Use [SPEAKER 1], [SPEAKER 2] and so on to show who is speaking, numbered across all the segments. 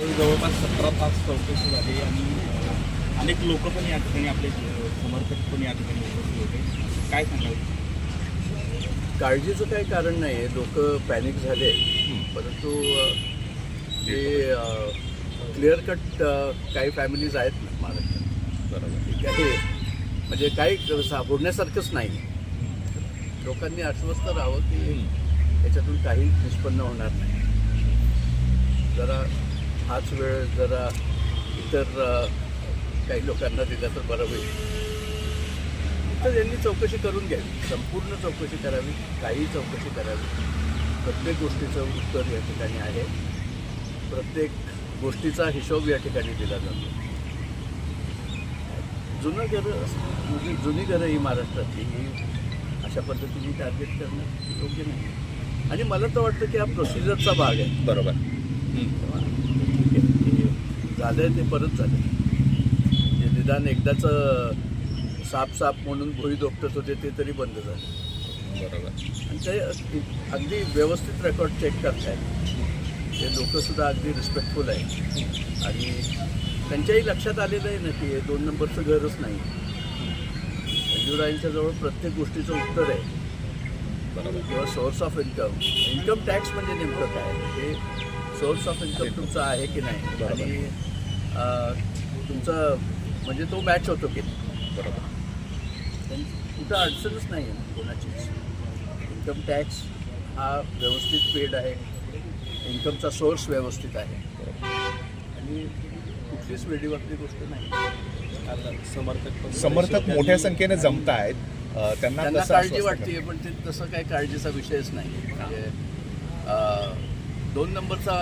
[SPEAKER 1] जवळपास सतरा तास चौकशी झाली आणि अनेक लोक पण या ठिकाणी आपले समर्थक पण या ठिकाणी उपस्थित होते. काय सांगाल?
[SPEAKER 2] काळजीचं काही कारण नाही आहे लोक पॅनिक झाले परंतु जे क्लिअर कट काही फॅमिलीज आहेत ना महाराष्ट्रात
[SPEAKER 1] बरोबर.
[SPEAKER 2] ठीक आहे. म्हणजे काही सा- बोलण्यासारखंच नाही. लोकांनी आश्वस्त राहावं की याच्यातून काही निष्पन्न होणार नाही. जरा हाच वेळ जरा इतर काही लोकांना दिला तर बरं होईल. तर यांनी चौकशी करून घ्यावी. संपूर्ण चौकशी करावी काही चौकशी करावी. प्रत्येक गोष्टीचं उत्तर या ठिकाणी आहे. प्रत्येक गोष्टीचा हिशोब या ठिकाणी दिला जातो. जुनं घरं जुनी जुनी घरं ही महाराष्ट्रातली ही अशा पद्धतीने टार्गेट करणं योग्य नाही. आणि मला तर वाटतं की हा प्रोसिजरचा भाग आहे.
[SPEAKER 1] बरोबर.
[SPEAKER 2] झालं ते परत झालं जे निदान एकदाचं साप साप म्हणून भुई दोपटत होते ते तरी बंद झालं.
[SPEAKER 1] बरोबर.
[SPEAKER 2] आणि ते अगदी व्यवस्थित रेकॉर्ड चेक करतायत. ते लोकंसुद्धा अगदी रिस्पेक्टफुल आहेत. आणि त्यांच्याही लक्षात आलेलं आहे ना की हे दोन नंबरचं घरच नाही. मंजुराईंच्या जवळ प्रत्येक गोष्टीचं उत्तर आहे.
[SPEAKER 1] बरोबर.
[SPEAKER 2] किंवा source of income income tax म्हणजे नेमकं काय? हे सोर्स ऑफ इन्कम तुमचा आहे की नाही? आणि तुमचं म्हणजे तो मॅच होतो की
[SPEAKER 1] बरोबर.
[SPEAKER 2] त्यां- कुठं अडचणच नाही आहे ना कोणाचीच. इन्कम टॅक्स हा व्यवस्थित पेड आहे. इन्कमचा सोर्स व्यवस्थित आहे. आणि कुठलीच वेडीवाकडी गोष्ट नाही.
[SPEAKER 1] आता समर्थक पण
[SPEAKER 3] समर्थक मोठ्या संख्येने जमत आहेत त्यांना
[SPEAKER 2] काळजी वाटते पण ते तसं काही काळजीचा विषयच नाही. म्हणजे दोन नंबरचा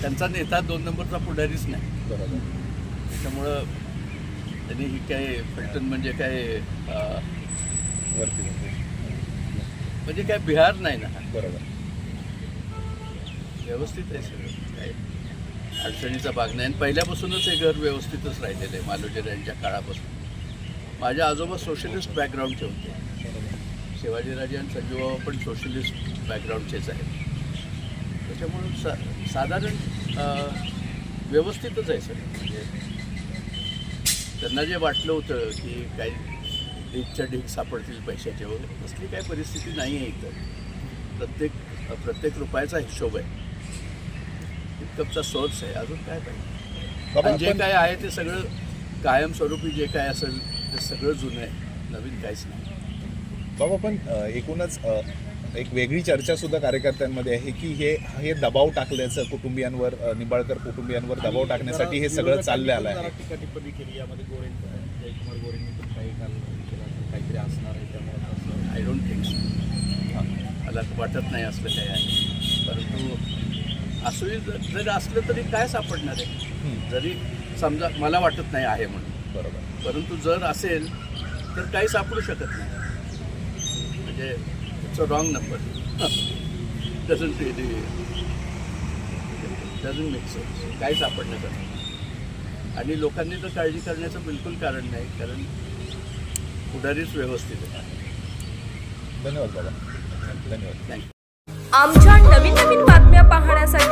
[SPEAKER 2] त्यांचा नेता दोन नंबरचा पुढारीच नाही.
[SPEAKER 1] बरोबर.
[SPEAKER 2] त्याच्यामुळं त्यांनी ही काय फलटण म्हणजे काय अं,
[SPEAKER 3] वरती
[SPEAKER 2] म्हणजे काय बिहार नाही ना.
[SPEAKER 3] बरोबर.
[SPEAKER 2] व्यवस्थित आहे सगळं. काय अडचणीचा भाग नाही. आणि पहिल्यापासूनच हे घर व्यवस्थितच राहिलेलं आहे मालोजीर यांच्या काळापासून. माझे आजोबा सोशलिस्ट बॅकग्राऊंडचे होते. शिवाजीराजे आणि संजूबाबा पण सोशलिस्ट बॅकग्राऊंडचेच आहेत. त्याच्यामुळं सा साधारण व्यवस्थितच आहे सगळं म्हणजे त्यांना जे वाटलं होतं की काही ढीकच्या ढीक सापडतील पैशाचे वगैरे तसली काही परिस्थिती नाही आहे इथं. प्रत्येक प्रत्येक रुपयाचा हिशोब आहे. इन्कमचा सोर्स आहे. अजून काय पाहिजे? जे काय आहे ते सगळं कायमस्वरूपी जे काय असेल ते सगळं जुनं आहे. नवीन काहीच नाही.
[SPEAKER 3] बाबा पण एकूणच एक वेगळी चर्चा सुद्धा कार्यकर्त्यांमध्ये आहे की हे हे दबाव टाकल्याचं कुटुंबियांवर निंबाळकर कुटुंबियांवर दबाव टाकण्यासाठी हे सगळं चाललं आलं आहे
[SPEAKER 1] काहीतरी असणार आहे त्यामुळे असं
[SPEAKER 2] आय डोंट थिंक सो मला वाटत नाही असलं काही आहे. परंतु असंही जर असलं तरी काय सापडणार आहे? जरी समजा मला वाटत नाही आहे म्हणून.
[SPEAKER 3] बरोबर.
[SPEAKER 2] परंतु जर असेल तर काही सापडू शकत नाही. म्हणजे it's a wrong number doesn't really doesn't make sense काही सापडण्याचं आणि लोकांनी तर काळजी करण्याचं बिलकुल कारण नाही कारण पुढारीच व्यवस्थित आहे.
[SPEAKER 3] धन्यवाद बाबा. धन्यवाद.
[SPEAKER 2] थँक्यू
[SPEAKER 4] आमच्या नवीन नवीन बातम्या पाहण्यासाठी